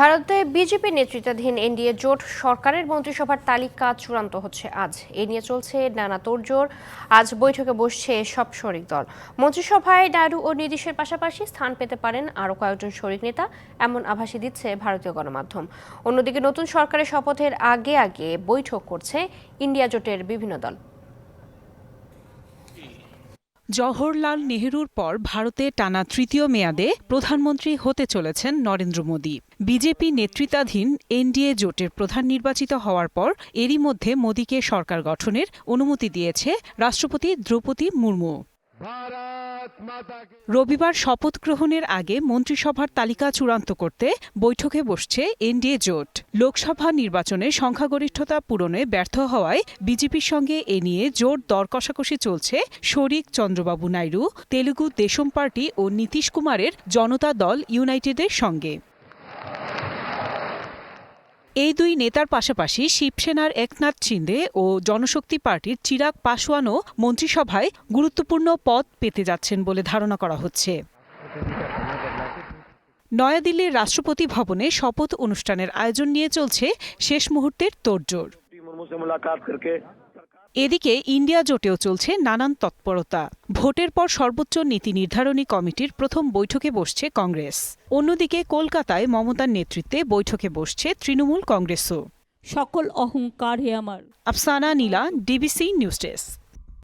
ভারতে বিজেপি নেতৃত্বাধীন এনডিএ জোট সরকারের মন্ত্রিসভার তালিকা চূড়ান্ত হচ্ছে আজ। এ নিয়ে চলছে নানা তোড়জোড়। আজ বৈঠকে বসছে সব শরিক দল। মন্ত্রিসভায় নাইডু ও নীতিশের পাশাপাশি স্থান পেতে পারেন আরও কয়েকজন শরিক নেতা, এমন আভাসই দিচ্ছে ভারতীয় গণমাধ্যম। অন্যদিকে নতুন সরকারের শপথের আগে আগে বৈঠক করছে ইন্ডিয়া জোটের বিভিন্ন দল। জওহরলাল নেহরুর পর ভারতে টানা তৃতীয় মেয়াদে প্রধানমন্ত্রী হতে চলেছেন নরেন্দ্র মোদী। বিজেপি নেতৃত্বাধীন এনডিএ জোটের প্রধান নির্বাচিত হওয়ার পর এরই মধ্যে মোদীকে সরকার গঠনের অনুমতি দিয়েছে রাষ্ট্রপতি দ্রৌপদী মুর্মু। রবিবার শপথ গ্রহণের আগে মন্ত্রিসভার তালিকা চূড়ান্ত করতে বৈঠকে বসছে এনডিএ জোট। লোকসভা নির্বাচনে সংখ্যাগরিষ্ঠতা পূরণে ব্যর্থ হওয়ায় বিজেপির সঙ্গে এ নিয়ে জোট দর কষাকষি চলছে শরিক চন্দ্রবাবু নাইডু, তেলুগু দেশম পার্টি ও নীতিশ কুমারের জনতা দল ইউনাইটেডের সঙ্গে। এই দুই নেতার পাশাপাশি শিবসেনার একনাথ চিন্দে ও জনশক্তি পার্টির চিরাগ পাশোয়ানও মন্ত্রিসভায় গুরুত্বপূর্ণ পদ পেতে যাচ্ছেন বলে ধারণা করা হচ্ছে। নয়াদিল্লির রাষ্ট্রপতি ভবনে শপথ অনুষ্ঠানের আয়োজন নিয়ে চলছে শেষ মুহূর্তের তোড়জোড়। এদিকে ইন্ডিয়া জোটেও চলছে নানান তৎপরতা। ভোটের পর সর্বোচ্চ নীতি নির্ধারণী কমিটির প্রথম বৈঠকে বসছে কংগ্রেস। অন্যদিকে কলকাতায় মমতার নেতৃত্বে বৈঠকে বসছে তৃণমূল কংগ্রেসও। সকল অহংকার হে আমার। Afsana Nila DBC news desk.